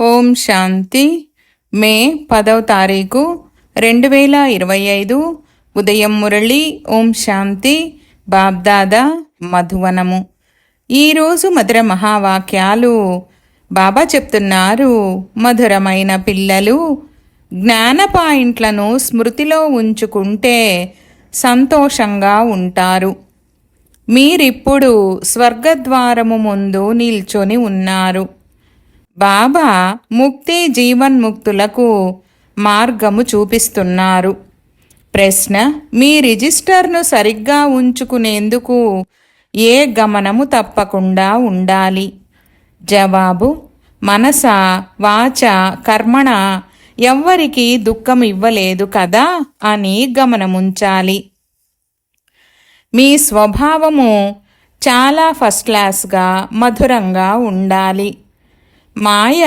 ఓం శాంతి. మే పదవ తారీఖు రెండు వేల ఇరవై ఐదు. ఉదయం మురళి ఓం శాంతి. బాబ్దాదా మధువనము. ఈరోజు మధుర మహావాక్యాలు. బాబా చెప్తున్నారు మధురమైన పిల్లలు జ్ఞాన పాయింట్లను స్మృతిలో ఉంచుకుంటే సంతోషంగా ఉంటారు. మీరిప్పుడు స్వర్గద్వారము ముందు నిల్చొని ఉన్నారు. బాబా ముక్తి జీవన్ముక్తులకు మార్గము చూపిస్తున్నారు. ప్రశ్న మీ రిజిస్టర్ను సరిగ్గా ఉంచుకునేందుకు ఏ గమనము తప్పకుండా ఉండాలి? జవాబు మనస వాచ కర్మణ ఎవ్వరికి దుఃఖం ఇవ్వలేదు కదా అని గమనముంచాలి. మీ స్వభావము చాలా ఫస్ట్ క్లాస్గా మధురంగా ఉండాలి. మాయ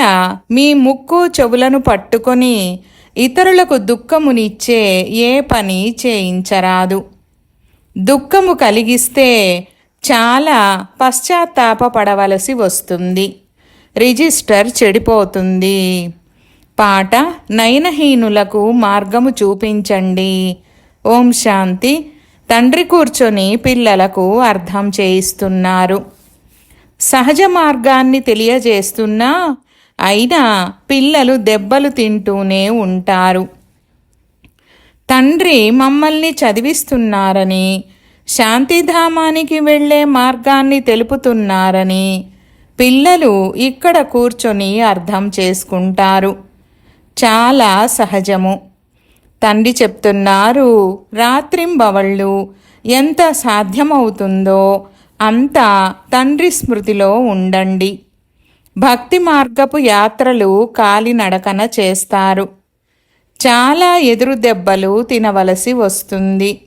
మీ ముక్కు చెవులను పట్టుకొని ఇతరులకు దుఃఖమునిచ్చే ఏ పని చేయించరాదు. దుఃఖము కలిగిస్తే చాలా పశ్చాత్తాపపడవలసి వస్తుంది. రిజిస్టర్ చెడిపోతుంది. పాట నయనహీనులకు మార్గము చూపించండి. ఓం శాంతి. తండ్రి కూర్చొని పిల్లలకు అర్థం చేయిస్తున్నారు. సహజ మార్గాన్ని తెలియజేస్తున్నా అయినా పిల్లలు దెబ్బలు తింటూనే ఉంటారు. తండ్రి మమ్మల్ని చదివిస్తున్నారని శాంతిధామానికి వెళ్ళే మార్గాన్ని తెలుపుతున్నారని పిల్లలు ఇక్కడ కూర్చొని అర్థం చేసుకుంటారు. చాలా సహజము. తండ్రి చెప్తున్నారు రాత్రింబవళ్ళు ఎంత సాధ్యమవుతుందో అంతా తండ్రి స్మృతిలో ఉండండి. భక్తి మార్గపు యాత్రలు కాలినడకన చేస్తారు. చాలా ఎదురు దెబ్బలు తినవలసి వస్తుంది.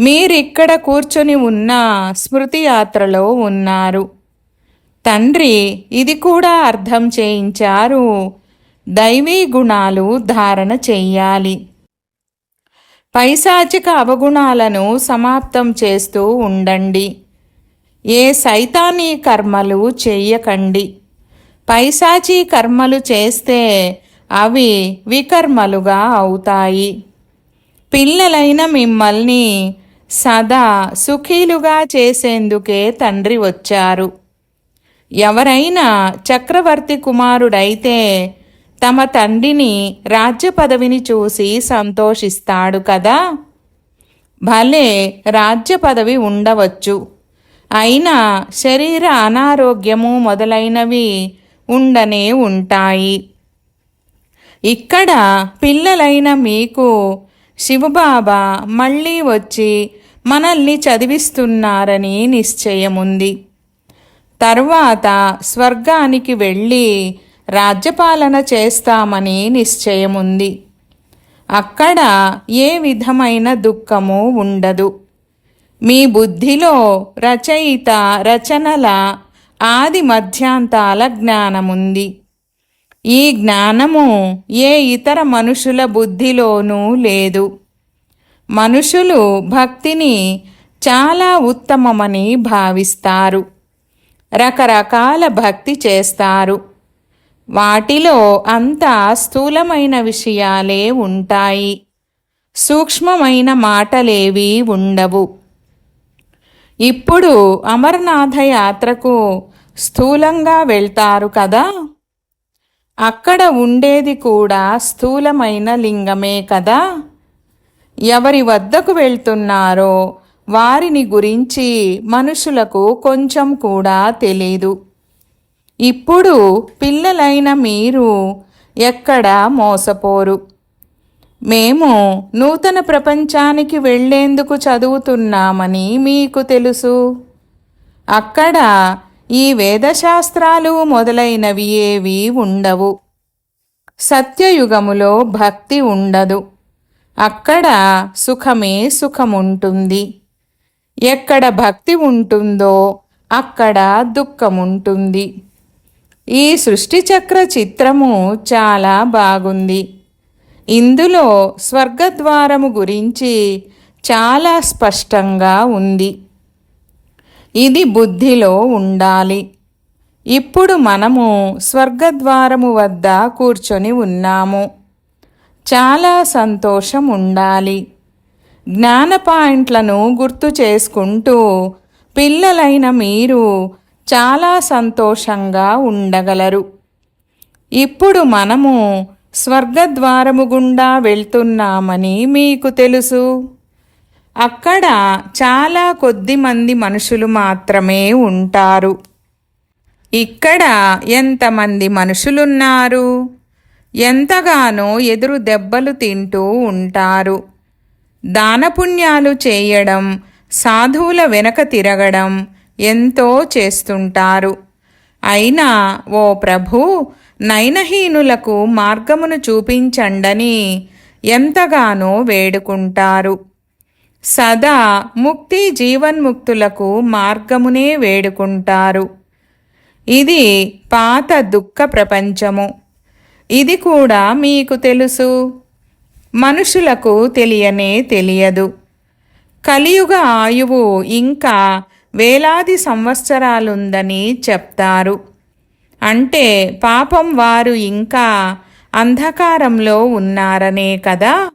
మీరిక్కడ కూర్చొని ఉన్న స్మృతి యాత్రలో ఉన్నారు. తండ్రి ఇది కూడా అర్థం చేయించారు. దైవీ గుణాలు ధారణ చెయ్యాలి. పైశాచిక అవగుణాలను సమాప్తం చేస్తూ ఉండండి. ఏ సైతానీ కర్మలు చెయ్యకండి. పైశాచీ కర్మలు చేస్తే అవి వికర్మలుగా అవుతాయి. పిల్లలైన మిమ్మల్ని సదా సుఖీలుగా చేసేందుకే తండ్రి వచ్చారు. ఎవరైనా చక్రవర్తి కుమారుడైతే తమ తండ్రిని రాజ్య పదవిని చూసి సంతోషిస్తాడు కదా? భలే రాజ్య పదవి ఉండవచ్చు. అయినా శరీర అనారోగ్యము మొదలైనవి ఉండనే ఉంటాయి. ఇక్కడ పిల్లలైన మీకు శివబాబా మళ్ళీ వచ్చి మనల్ని చదివిస్తున్నారని నిశ్చయముంది. తర్వాత స్వర్గానికి వెళ్ళి రాజ్యపాలన చేస్తామని నిశ్చయముంది. అక్కడ ఏ విధమైన దుఃఖము ఉండదు. మీ బుద్ధిలో రచయిత రచనల ఆది మధ్యాంతాల జ్ఞానముంది. ఈ జ్ఞానము ఏ ఇతర మనుషుల బుద్ధిలోనూ లేదు. మనుషులు భక్తిని చాలా ఉత్తమమని భావిస్తారు. రకరకాల భక్తి చేస్తారు. వాటిలో అంతా స్థూలమైన విషయాలే ఉంటాయి. సూక్ష్మమైన మాటలేవీ ఉండవు. ఇప్పుడు అమర్నాథ యాత్రకు స్థూలంగా వెళ్తారు కదా? అక్కడ ఉండేది కూడా స్థూలమైన లింగమే కదా? ఎవరి వద్దకు వెళ్తున్నారో వారిని గురించి మనుషులకు కొంచెం కూడా తెలీదు. ఇప్పుడు పిల్లలైన మీరు ఎక్కడ మోసపోరు. మేము నూతన ప్రపంచానికి వెళ్ళేందుకు చదువుతున్నామని మీకు తెలుసు. అక్కడ ఈ వేదశాస్త్రాలు మొదలైనవి ఏవి ఉండవు. సత్యయుగములో భక్తి ఉండదు. అక్కడ సుఖమే సుఖముంటుంది. ఎక్కడ భక్తి ఉంటుందో అక్కడ దుఃఖముంటుంది. ఈ సృష్టిచక్ర చిత్రము చాలా బాగుంది. ఇందులో స్వర్గద్వారము గురించి చాలా స్పష్టంగా ఉంది. ఇది బుద్ధిలో ఉండాలి. ఇప్పుడు మనము స్వర్గద్వారము వద్ద కూర్చొని ఉన్నాము. చాలా సంతోషం ఉండాలి. జ్ఞాన పాయింట్లను గుర్తు చేసుకుంటూ పిల్లలైన మీరు చాలా సంతోషంగా ఉండగలరు. ఇప్పుడు మనము స్వర్గద్వారము గుండా వెళ్తున్నామని మీకు తెలుసు. అక్కడ చాలా కొద్ది మంది మనుషులు మాత్రమే ఉంటారు. ఇక్కడ ఎంతమంది మనుషులున్నారు? ఎంతగానో ఎదురు దెబ్బలు తింటూ ఉంటారు. దానపుణ్యాలు చేయడం సాధువుల వెనక తిరగడం ఎంతో చేస్తుంటారు. అయినా ఓ ప్రభు నయనహీనులకు మార్గమును చూపించండని ఎంతగానో వేడుకుంటారు. సదా ముక్తి జీవన్ముక్తులకు మార్గమునే వేడుకుంటారు. ఇది పాత దుఃఖ ప్రపంచము. ఇది కూడా మీకు తెలుసు. మనుషులకు తెలియనే తెలియదు. కలియుగ ఆయువు ఇంకా వేలాది సంవత్సరాలుందని చెప్తారు. అంటే పాపం వారు ఇంకా అంధకారంలో ఉన్నారనే కదా?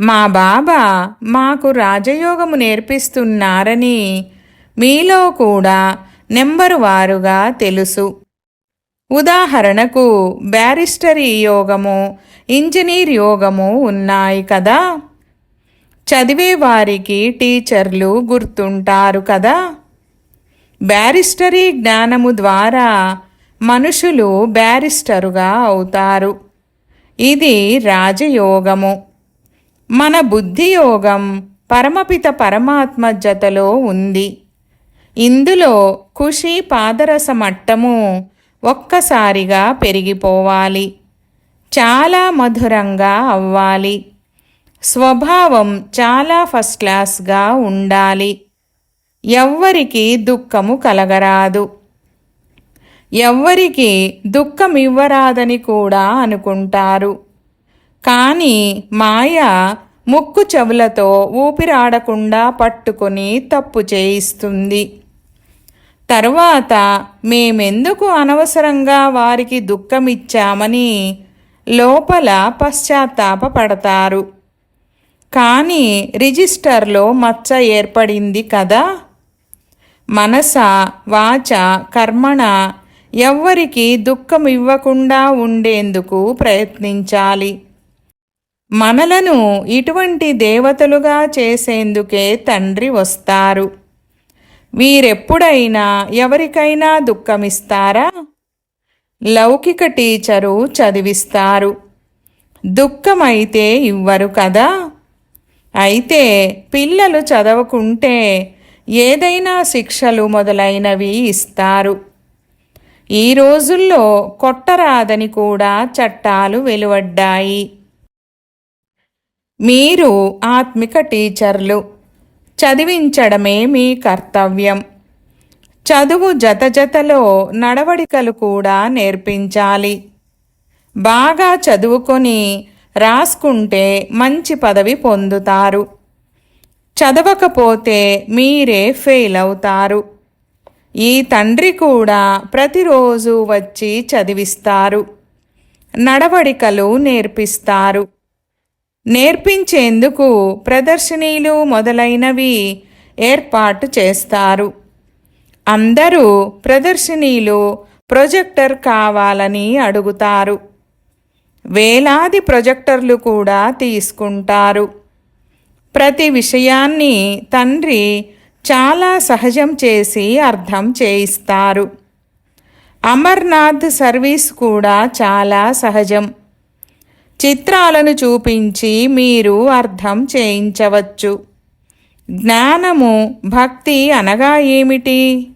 మా బాబా మాకు రాజయోగము నేర్పిస్తున్నారని మీలో కూడా నెంబరు వారుగా తెలుసు. ఉదాహరణకు బ్యారిస్టరీ యోగము ఇంజనీర్ యోగము ఉన్నాయి కదా? చదివే వారికి టీచర్లు గుర్తుంటారు కదా? బ్యారిస్టరీ జ్ఞానము ద్వారా మనుషులు బ్యారిస్టరుగా అవుతారు. ఇది రాజయోగము. మన బుద్ధి యోగం పరమపిత పరమాత్మ జతలో ఉంది. ఇందులో ఖుషి పాదరస మట్టము ఒక్కసారిగా పెరిగిపోవాలి. చాలా మధురంగా అవ్వాలి. స్వభావం చాలా ఫస్ట్ క్లాస్గా ఉండాలి. ఎవ్వరికి దుఃఖము కలగరాదు. ఎవ్వరికి దుఃఖం ఇవ్వరాదని కూడా అనుకుంటారు. కానీ మాయ ముక్కు చెవులతో ఊపిరాడకుండా పట్టుకొని తప్పు చేయిస్తుంది. తర్వాత మేమెందుకు అనవసరంగా వారికి దుఃఖమిచ్చామని లోపల పశ్చాత్తాపపడతారు కానీ రిజిస్టర్లో మచ్చ ఏర్పడింది కదా? మనస వాచ కర్మణ ఎవ్వరికి దుఃఖం ఇవ్వకుండా ఉండేందుకు ప్రయత్నించాలి. మనలను ఇటువంటి దేవతలుగా చేసేందుకే తండ్రి వస్తారు. వీరెప్పుడైనా ఎవరికైనా దుఃఖమిస్తారా? లౌకిక టీచరు చదివిస్తారు. దుఃఖమైతే ఇవ్వరు కదా? అయితే పిల్లలు చదవకుంటే ఏదైనా శిక్షలు మొదలైనవి ఇస్తారు. ఈ రోజుల్లో కొట్టరాదని కూడా చట్టాలు వెలువడ్డాయి. మీరు ఆత్మిక టీచర్లు. చదివించడమే మీ కర్తవ్యం. చదువు జత జతలో నడవడికలు కూడా నేర్పించాలి. బాగా చదువుకొని రాసుకుంటే మంచి పదవి పొందుతారు. చదవకపోతే మీరే ఫెయిల్ అవుతారు. ఈ తండ్రి కూడా ప్రతిరోజు వచ్చి చదివిస్తారు. నడవడికలు నేర్పిస్తారు. నేర్పించేందుకు ప్రదర్శనీలు మొదలైనవి ఏర్పాటు చేస్తారు. అందరూ ప్రదర్శనీలు ప్రొజెక్టర్ కావాలని అడుగుతారు. వేలాది ప్రొజెక్టర్లు కూడా తీసుకుంటారు. ప్రతి విషయాన్ని తండ్రి చాలా సహజం చేసి అర్థం చేయిస్తారు. అమర్నాథ్ సర్వీస్ కూడా చాలా సహజం. చిత్రాలను చూపించి మీరు అర్థం చేయించవచ్చు. జ్ఞానము భక్తి అనగా ఏమిటి?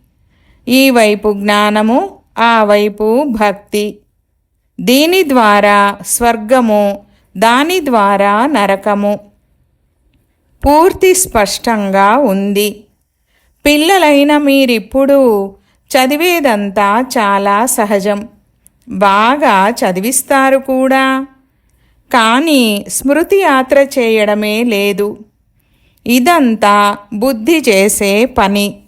ఈ వైపు జ్ఞానము ఆ వైపు భక్తి. దీని ద్వారా స్వర్గము దాని ద్వారా నరకము. పూర్తి స్పష్టంగా ఉంది. పిల్లలైన మీరిప్పుడు చదివేదంతా చాలా సహజం. బాగా చదివిస్తారు కూడా. కానీ స్మృతి యాత్ర చేయడమే లేదు. ఇదంతా బుద్ధి చేసే పని.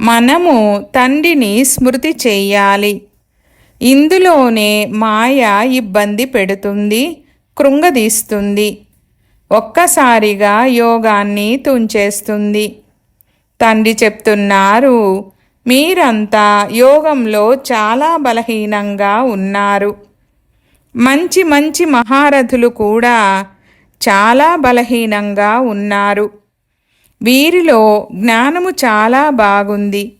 మనము తండ్రిని స్మృతి చెయ్యాలి ఇందులోనే మాయ ఇబ్బంది పెడుతుంది కృంగదీస్తుంది. ఒక్కసారిగా యోగాన్ని తుంచేస్తుంది. తండ్రి చెప్తున్నారు మీరంతా యోగంలో చాలా బలహీనంగా ఉన్నారు. మంచి మంచి మహారథులు కూడా చాలా బలహీనంగా ఉన్నారు. వీరిలో జ్ఞానము చాలా బాగుంది.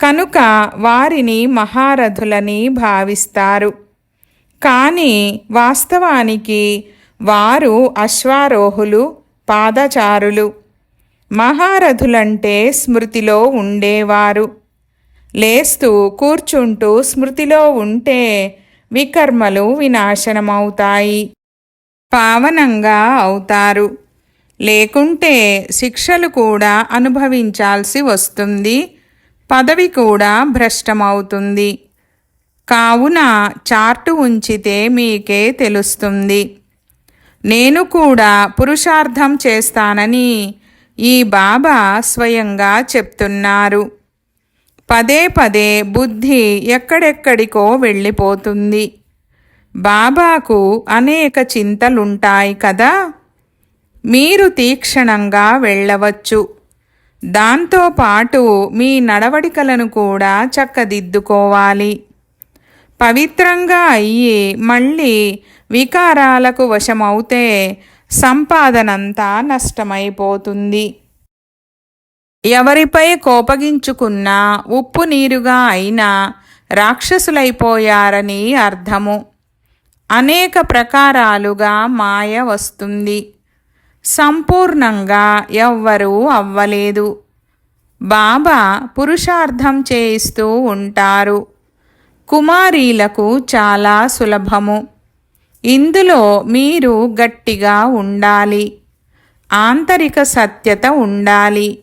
కనుక వారిని మహారథులని భావిస్తారు. కానీ వాస్తవానికి వారు అశ్వారోహులు పాదచారులు. మహారథులంటే స్మృతిలో ఉండేవారు. లేస్తూ కూర్చుంటూ స్మృతిలో ఉంటే వికర్మలు వినాశనమవుతాయి. పావనంగా అవుతారు. లేకుంటే శిక్షలు కూడా అనుభవించాల్సి వస్తుంది. పదవి కూడా భ్రష్టమవుతుంది. కావున చార్టు ఉంచితే మీకే తెలుస్తుంది. నేను కూడా పురుషార్థం చేస్తానని ఈ బాబా స్వయంగా చెప్తున్నారు. పదే పదే బుద్ధి ఎక్కడెక్కడికో వెళ్ళిపోతుంది. బాబాకు అనేక చింతలుంటాయి కదా. మీరు తీక్షణంగా వెళ్ళవచ్చు. దాంతోపాటు మీ నడవడికలను కూడా చక్కదిద్దుకోవాలి. పవిత్రంగా అయ్యి మళ్ళీ వికారాలకు వశమవుతే సంపాదనంతా నష్టమైపోతుంది. ఎవరిపై కోపగించుకున్నా ఉప్పు నీరుగా అయినా రాక్షసులైపోయారని అర్థము. అనేక ప్రకారాలుగా మాయ వస్తుంది. సంపూర్ణంగా ఎవ్వరూ అవ్వలేదు. బాబా పురుషార్థం చేయిస్తూ ఉంటారు. కుమారీలకు చాలా సులభము. ఇందులో మీరు గట్టిగా ఉండాలి. ఆంతరిక సత్యత ఉండాలి.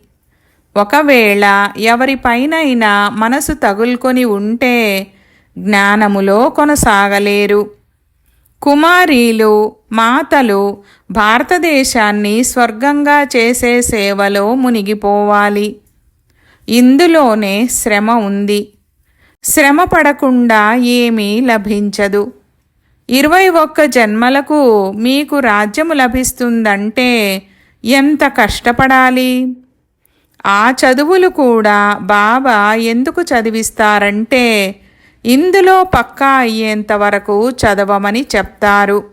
ఒకవేళ ఎవరిపైనైనా మనసు తగులుకొని ఉంటే జ్ఞానములో కొనసాగలేరు. కుమారీలు మాతలు భారతదేశాన్ని స్వర్గంగా చేసే సేవలో మునిగిపోవాలి. ఇందులోనే శ్రమ ఉంది. శ్రమ పడకుండా ఏమీ లభించదు. ఇరవై ఒక్క జన్మలకు మీకు రాజ్యము లభిస్తుందంటే ఎంత కష్టపడాలి? ఆ చదువులు కూడా బాబా ఎందుకు చదివిస్తారంటే ఇందులో పక్కా అయ్యేంత వరకు చదవమని చెప్తారు.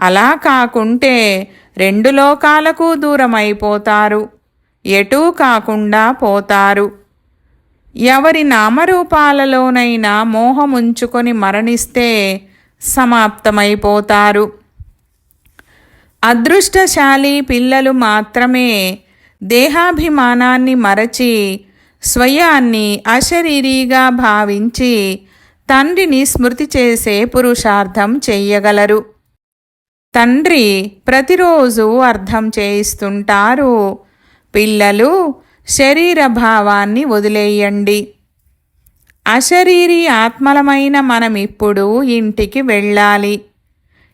అలా కాకుంటే రెండు లోకాలకు దూరమైపోతారు. ఎటూ కాకుండా పోతారు. ఎవరి నామరూపాలలోనైనా మోహముంచుకొని మరణిస్తే సమాప్తమైపోతారు. అదృష్టశాలి పిల్లలు మాత్రమే దేహాభిమానాన్ని మరచి స్వయాన్ని అశరీరీగా భావించి తండ్రిని స్మృతి చేసే పురుషార్థం చెయ్యగలరు. తండ్రి ప్రతిరోజు అర్థం చేయిస్తుంటారు. పిల్లలు శరీర భావాన్ని వదిలేయండి. అశరీరి ఆత్మలమైన మనం ఇప్పుడు ఇంటికి వెళ్ళాలి.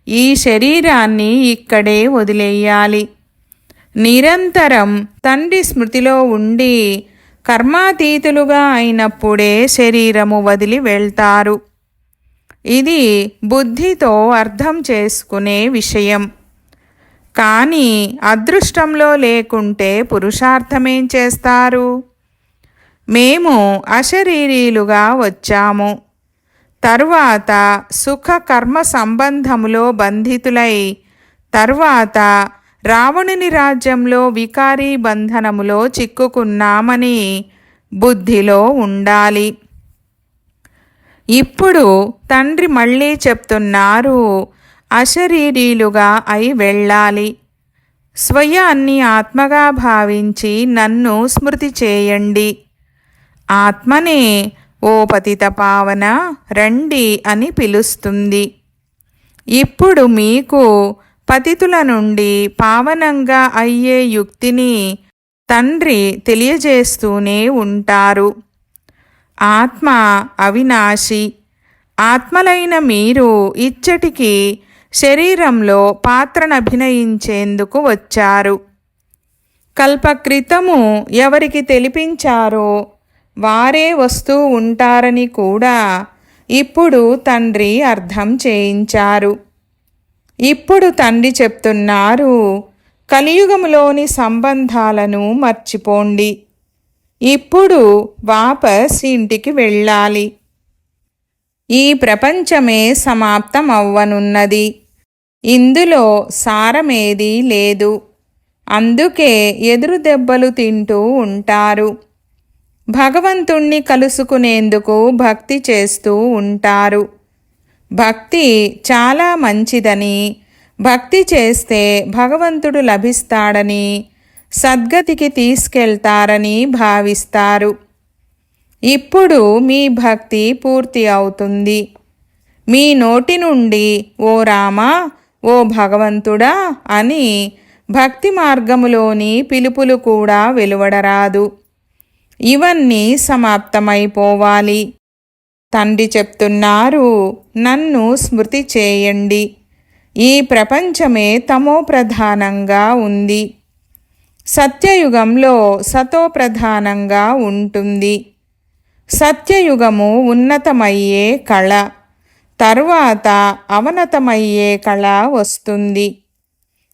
ఈ శరీరాన్ని ఇక్కడే వదిలేయాలి. నిరంతరం తండ్రి స్మృతిలో ఉండి కర్మాతీతులుగా అయినప్పుడే శరీరము వదిలి వెళ్తారు. ఇది బుద్ధితో అర్థం చేసుకునే విషయం. కానీ అదృష్టంలో లేకుంటే పురుషార్థమేం చేస్తారు? మేము అశరీరీలుగా వచ్చాము. తర్వాత సుఖ కర్మ సంబంధములో బంధితులై తర్వాత రావణుని రాజ్యంలో వికారీ బంధనములో చిక్కుకున్నామని బుద్ధిలో ఉండాలి. ఇప్పుడు తండ్రి మళ్ళీ చెప్తున్నారు అశరీరీలుగా అయి వెళ్ళాలి. స్వయాన్ని ఆత్మగా భావించి నన్ను స్మృతి చేయండి. ఆత్మనే ఓ పతిత పావన రండి అని పిలుస్తుంది. ఇప్పుడు మీకు పతితుల నుండి పావనంగా అయ్యే యుక్తిని తండ్రి తెలియజేస్తూనే ఉంటారు. ఆత్మ అవినాశి. ఆత్మలైన మీరు ఇచ్చటికి శరీరంలో పాత్రను అభినయించేందుకు వచ్చారు. కల్పక్రితము ఎవరికి తెలిపించారో వారే వస్తూ ఉంటారని కూడా ఇప్పుడు తండ్రి అర్థం చేయించారు. ఇప్పుడు తండ్రి చెప్తున్నారు కలియుగములోని సంబంధాలను మర్చిపోండి. ఇప్పుడు వాపస్ ఇంటికి వెళ్ళాలి. ఈ ప్రపంచమే సమాప్తం అవ్వనున్నది ఇందులో సారమేదీ లేదు. అందుకే ఎదురు దెబ్బలు తింటూ ఉంటారు. భగవంతుణ్ణి కలుసుకునేందుకు భక్తి చేస్తూ ఉంటారు. భక్తి చాలా మంచిదని భక్తి చేస్తే భగవంతుడు లభిస్తాడని సద్గతికి తీసుకెళ్తారని భావిస్తారు. ఇప్పుడు మీ భక్తి పూర్తి అవుతుంది. మీ నోటి నుండి ఓ రామా ఓ భగవంతుడా అని భక్తి మార్గములోని పిలుపులు కూడా వెలువడరాదు. ఇవన్నీ సమాప్తమైపోవాలి. తండ్రి చెప్తున్నారు నన్ను స్మృతి చేయండి. ఈ ప్రపంచమే తమో ప్రధానంగా ఉంది. సత్యయుగంలో సతో ప్రధానంగా ఉంటుంది. సత్యయుగము ఉన్నతమయ్యే కళ తరువాత అవనతమయ్యే కళ వస్తుంది.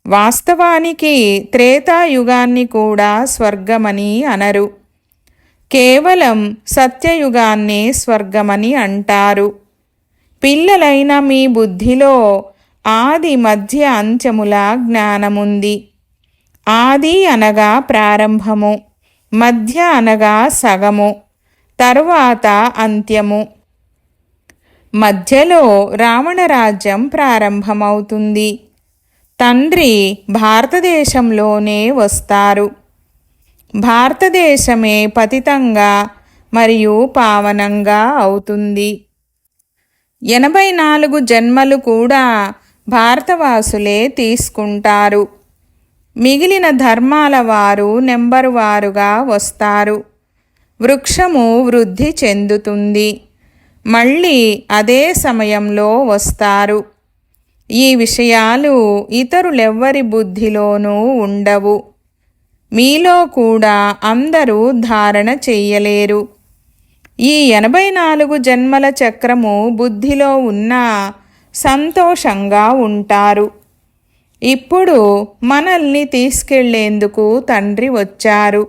వాస్తవానికి త్రేతాయుగాన్ని కూడా స్వర్గమని అనరు. కేవలం సత్యయుగాన్ని స్వర్గమని అంటారు. పిల్లలైన మీ బుద్ధిలో ఆది మధ్య అంత్యముల జ్ఞానముంది. ఆది అనగా ప్రారంభము మధ్య అనగా సగము తరువాత అంత్యము. మధ్యలో రావణరాజ్యం ప్రారంభమవుతుంది. తండ్రి భారతదేశంలోనే వస్తారు. భారతదేశమే పతితంగా మరియు పావనంగా అవుతుంది. ఎనభై నాలుగు జన్మలు కూడా భారతవాసులే తీసుకుంటారు. మిగిలిన ధర్మాల వారు నెంబరు వారుగా వస్తారు. వృక్షము వృద్ధి చెందుతుంది. మళ్ళీ అదే సమయంలో వస్తారు. ఈ విషయాలు ఇతరులెవ్వరి బుద్ధిలోనూ ఉండవు. మీలో కూడా అందరూ ధారణ చెయ్యలేరు ఈ ఎనభై నాలుగు జన్మల చక్రము బుద్ధిలో ఉన్నా సంతోషంగా ఉంటారు. ఇప్పుడు మనల్ని తీసుకెళ్ళేందుకు తండ్రి వచ్చారు.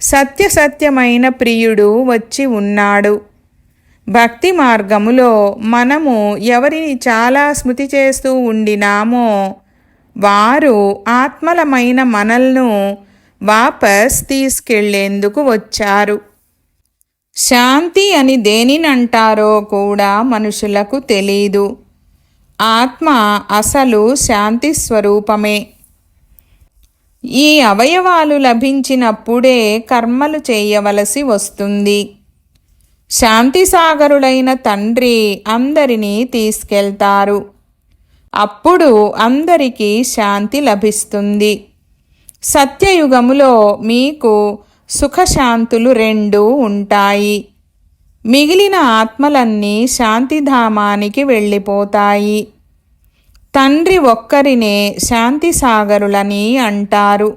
సత్యసత్యమైన ప్రియుడు వచ్చి ఉన్నాడు. భక్తి మార్గములో మనము ఎవరిని చాలా స్మృతి చేస్తూ ఉండినామో వారు ఆత్మలమైన మనల్ను వాపస్ తీసుకెళ్ళేందుకు వచ్చారు. శాంతి అని దేనినంటారో కూడా మనుషులకు తెలీదు. ఆత్మ అసలు శాంతి స్వరూపమే. ఈ అవయవాలు లభించినప్పుడే కర్మలు చేయవలసి వస్తుంది. శాంతిసాగరుడైన తండ్రి అందరినీ తీసుకెళ్తారు. అప్పుడు అందరికీ శాంతి లభిస్తుంది. సత్యయుగములో మీకు సుఖశాంతులు రెండు ఉంటాయి. మిగిలిన ఆత్మలన్నీ శాంతిధామానికి వెళ్ళిపోతాయి. తండ్రి ఒక్కరినే శాంతి సాగరులని అంటారు.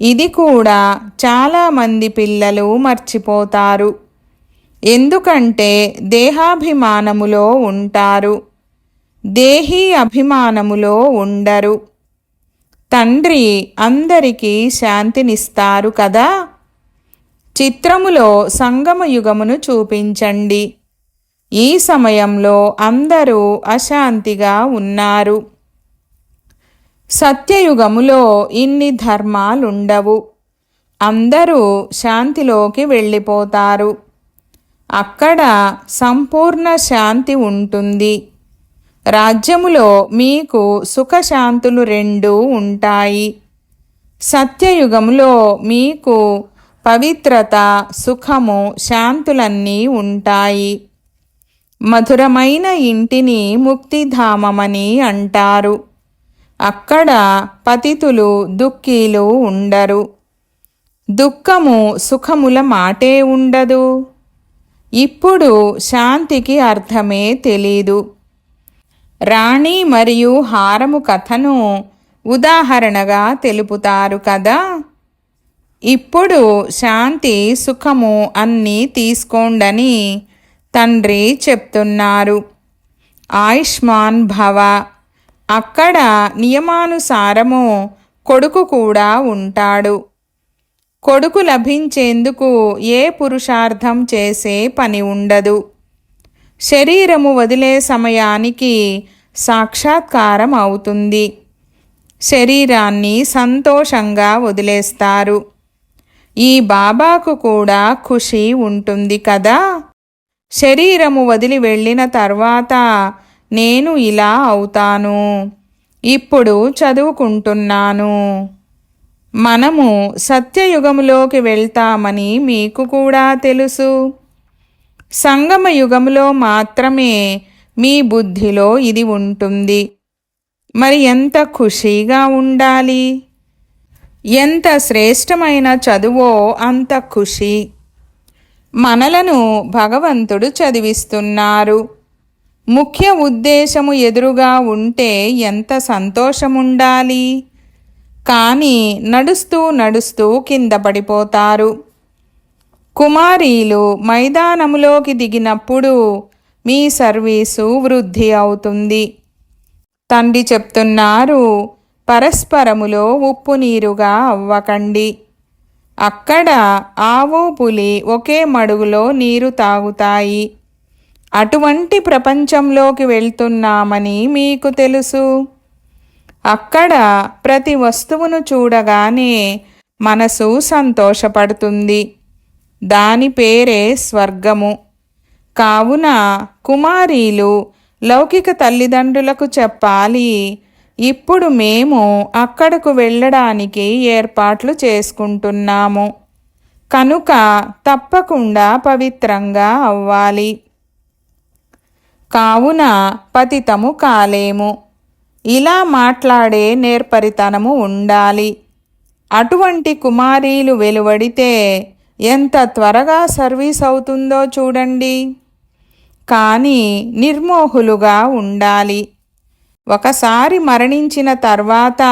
ఇది కూడా చాలామంది పిల్లలు మర్చిపోతారు. ఎందుకంటే దేహాభిమానములో ఉంటారు. దేహీ అభిమానములో ఉండరు. తండ్రి అందరికీ శాంతినిస్తారు కదా? చిత్రములో సంగమయుగమును చూపించండి. ఈ సమయంలో అందరూ అశాంతిగా ఉన్నారు. సత్యయుగములో ఇన్ని ధర్మాలుండవు. అందరూ శాంతిలోకి వెళ్ళిపోతారు. అక్కడ సంపూర్ణ శాంతి ఉంటుంది. రాజ్యములో మీకు సుఖశాంతులు రెండు ఉంటాయి. సత్యయుగములో మీకు పవిత్రత సుఖము శాంతులన్నీ ఉంటాయి. మధురమైన ఇంటిని ముక్తిధామమని అంటారు. అక్కడ పతితులు దుఃఖీలు ఉండరు. దుఃఖము సుఖముల మాటే ఉండదు. ఇప్పుడు శాంతికి అర్థమే తెలీదు. రాణి మరియు హారము కథను ఉదాహరణగా తెలుపుతారు కదా? ఇప్పుడు శాంతి సుఖము అన్నీ తీసుకోండని తండ్రి చెప్తున్నారు. ఆయుష్మాన్ భవ. అక్కడ నియమానుసారము కొడుకు కూడా ఉంటాడు. కొడుకు లభించేందుకు ఏ పురుషార్థం చేసే పని ఉండదు. శరీరము వదిలే సమయానికి సాక్షాత్కారం అవుతుంది. శరీరాన్ని సంతోషంగా వదిలేస్తారు. ఈ బాబాకు కూడా ఖుషి ఉంటుంది కదా? శరీరము వదిలి వెళ్ళిన తర్వాత నేను ఇలా అవుతాను. ఇప్పుడు చదువుకుంటున్నాను. మనము సత్యయుగములోకి వెళ్తామని మీకు కూడా తెలుసు. సంగమ యుగములో మాత్రమే మీ బుద్ధిలో ఇది ఉంటుంది. మరి ఎంత ఖుషీగా ఉండాలి? ఎంత శ్రేష్టమైన చదువో అంత ఖుషి. మనలను భగవంతుడు చదివిస్తున్నారు. ముఖ్య ఉద్దేశము ఎదురుగా ఉంటే ఎంత సంతోషముండాలి? కానీ నడుస్తూ నడుస్తూ కింద పడిపోతారు. కుమారీలు మైదానములోకి దిగినప్పుడు మీ సర్వీసు వృద్ధి అవుతుంది. తండ్రి చెప్తున్నారు పరస్పరములో ఉప్పు నీరుగా అవ్వకండి. అక్కడ ఆవు పులి ఒకే మడుగులో నీరు తాగుతాయి. అటువంటి ప్రపంచంలోకి వెళ్తున్నామని మీకు తెలుసు. అక్కడ ప్రతి వస్తువును చూడగానే మనసు సంతోషపడుతుంది. దాని పేరే స్వర్గము. కావున కుమారీలు లౌకిక తల్లిదండ్రులకు చెప్పాలి ఇప్పుడు మేము అక్కడకు వెళ్ళడానికి ఏర్పాట్లు చేసుకుంటున్నాము. కనుక తప్పకుండా పవిత్రంగా అవ్వాలి. కావున పతితము కాలేము. ఇలా మాట్లాడే నేర్పరితనము ఉండాలి. అటువంటి కుమారీలు వెలువడితే ఎంత త్వరగా సర్వీస్ అవుతుందో చూడండి. కానీ నిర్మోహులుగా ఉండాలి. ఒకసారి మరణించిన తర్వాత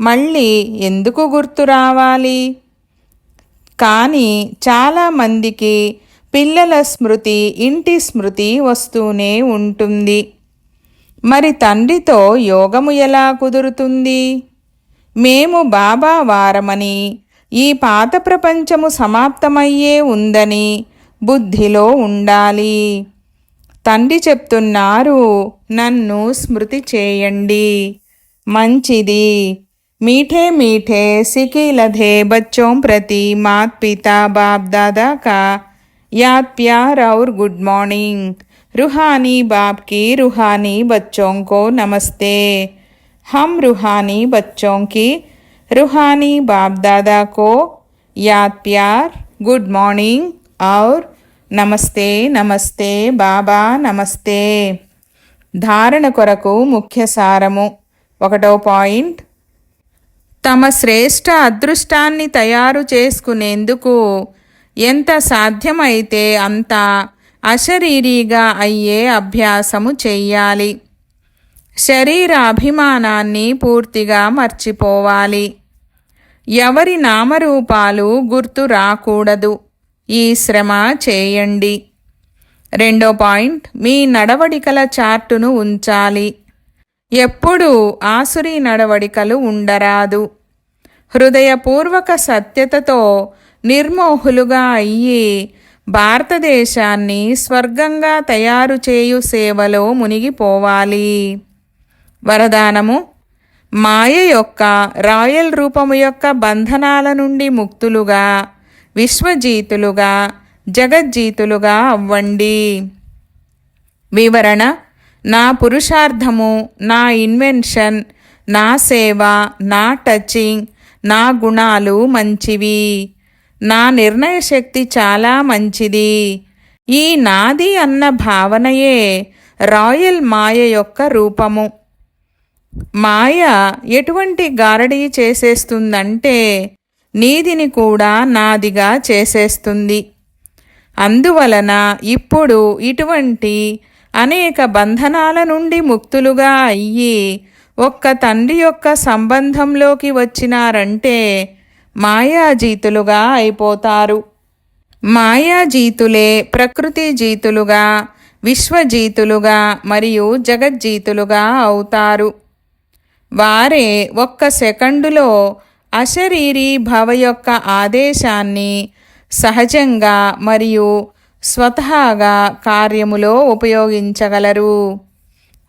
మళ్ళీ ఎందుకు గుర్తు రావాలి? కానీ చాలామందికి పిల్లల స్మృతి ఇంటి స్మృతి వస్తూనే ఉంటుంది. మరి తండ్రితో యోగము ఎలా కుదురుతుంది? మేము బాబా వారమని ఈ పాత ప్రపంచము సమాప్తమయ్యే ఉందని బుద్ధిలో ఉండాలి తండ్రి చెప్తున్నారు నన్ను స్మృతి చేయండి మంచిది మీఠే మీఠే సికిలధే బచ్చోం ప్రతి మాత్ పితా బాప్ దాదా కా याद प्यार और गुड मॉर्निंग रूहानी बाप की रूहानी बच्चों को नमस्ते हम रूहानी बच्चों की रूहानी बाप दादा को याद प्यार गुड मॉर्निंग और నమస్తే నమస్తే బాబా నమస్తే ధారణ కొరకు ముఖ్య సారము ఒకటో పాయింట్ తమ శ్రేష్ట అదృష్టాన్ని తయారు చేసుకునేందుకు ఎంత సాధ్యమైతే అంత అశరీరీగా అయ్యే అభ్యాసము చెయ్యాలి శరీర అభిమానాన్ని పూర్తిగా మర్చిపోవాలి ఎవరి నామరూపాలు గుర్తు రాకూడదు. ఈ శ్రమ చేయండి. రెండో పాయింట్ మీ నడవడికల చార్టును ఉంచాలి. ఎప్పుడూ ఆసురీ నడవడికలు ఉండరాదు. హృదయపూర్వక సత్యతతో నిర్మోహులుగా అయ్యి భారతదేశాన్ని స్వర్గంగా తయారు చేయు సేవలో మునిగిపోవాలి. వరదానము మాయ యొక్క రాయల్ రూపము యొక్క బంధనాల నుండి ముక్తులుగా విశ్వజీతులుగా జగజ్జీతులుగా అవ్వండి. వివరణ నా పురుషార్థము నా ఇన్వెన్షన్ నా సేవ నా టచింగ్ నా గుణాలు మంచివి. నా నిర్ణయ శక్తి చాలా మంచిది. ఈ నాది అన్న భావనయే రాయల్ మాయ యొక్క రూపము. మాయ ఎటువంటి గారడీ చేసేస్తుందంటే నీదిని కూడా నాదిగా చేసేస్తుంది. అందువలన ఇప్పుడు ఇటువంటి అనేక బంధనాల నుండి ముక్తులుగా అయ్యి ఒక్క తండ్రి యొక్క సంబంధంలోకి వచ్చినారంటే మాయాజీతులుగా అయిపోతారు. మాయాజీతులే ప్రకృతి జీతులుగా విశ్వజీతులుగా మరియు జగజ్జీతులుగా అవుతారు. వారే ఒక్క సెకండులో అశరీరీ భవ యొక్క ఆదేశాన్ని సహజంగా మరియు స్వతహాగా కార్యములో ఉపయోగించగలరు.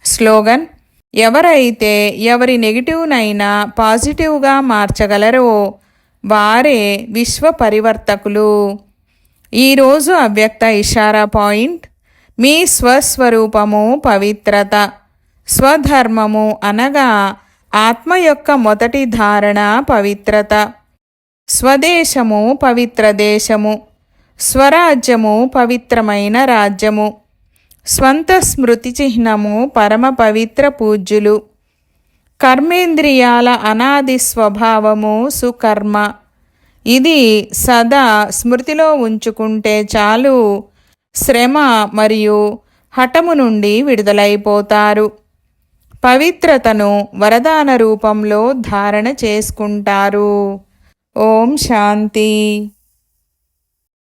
స్లోగన్ ఎవరైతే ఎవరి నెగిటివ్నైనా పాజిటివ్గా మార్చగలరో వారే విశ్వ పరివర్తకులు. ఈరోజు అవ్యక్త ఇషారా పాయింట్ మీ స్వస్వరూపము పవిత్రత స్వధర్మము అనగా ఆత్మ యొక్క మొదటి ధారణ పవిత్రత. స్వదేశము పవిత్ర దేశము. స్వరాజ్యము పవిత్రమైన రాజ్యము. స్వంత స్మృతి చిహ్నము పరమ పవిత్ర పూజ్యులు. కర్మేంద్రియాల అనాది స్వభావము సుకర్మ. ఇది సదా స్మృతిలో ఉంచుకుంటే చాలు శ్రమ మరియు హఠము నుండి విడుదలైపోతారు. పవిత్రతను వరదాన రూపంలో ధారణ చేసుకుంటారు. ఓం శాంతి.